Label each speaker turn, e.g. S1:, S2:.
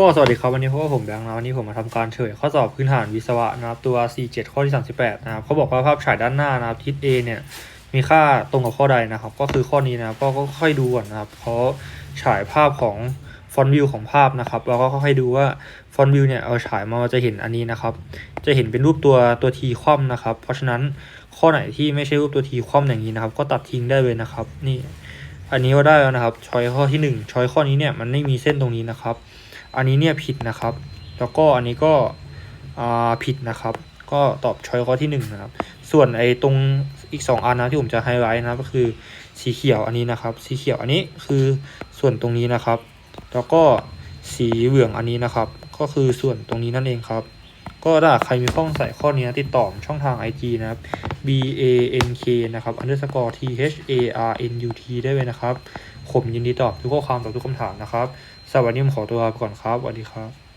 S1: ก็สวัสดีครับวันนี้เพราะว่าผมแบงค์นะวันนี้ผมมาทำการเฉลยข้อสอบพื้นฐานวิศวะนะครับตัว C7 ข้อที่ 38 นะครับเขาบอกว่าภาพฉายด้านหน้านะครับทิศ A เนี่ยมีค่าตรงกับข้อใดนะครับ ก็คือข้อนี้นะครับก็ค่อยดูก่อนนะครับเขาฉายภาพของฟอนต์วิวของภาพนะครับแล้วก็ค่อยดูว่าฟอนต์วิวเนี่ยเอาฉายมาจะเห็นอันนี้นะครับ จะเห็นเป็นรูปตัวตัวทีคว่ำนะครับ เพราะฉะนั้นข้อไหนที่ไม่ใช่รูปตัวทีคว่ำอย่างนี้นะครับ ก็ตัดทิ้งได้เลยนะครับ นี่ อันนี้ก็ได้แล้วนะครับชอยข้อที่หนึ่งชอยข้อนี้เนี่ยมันไม่มีเส้นตรงนี้นะครับ อันนี้เนี่ยผิดนะครับ แล้วก็อันนี้ก็ผิดนะครับ ก็ตอบช้อยข้อที่หนึ่งนะครับ ส่วนไอ้ตรงอีกสองอันนะที่ผมจะไฮไลท์นะก็คือสีเขียวอันนี้นะครับ สีเขียวอันนี้คือส่วนตรงนี้นะครับ แล้วก็สีเหลืองอันนี้นะครับ ก็คือส่วนตรงนี้นั่นเองครับ ก็ถ้าใครมีข้อสงสัยข้อนี้นะติดต่อช่องทาง IG นะครับ B A N K นะครับ underscore T H A R N U T ได้เลยนะครับ ผมยินดีตอบทุกข้อความตอบทุกคำถามนะครับสวัสดีผมขอตัวลาไปก่อนครับสวัสดีครับ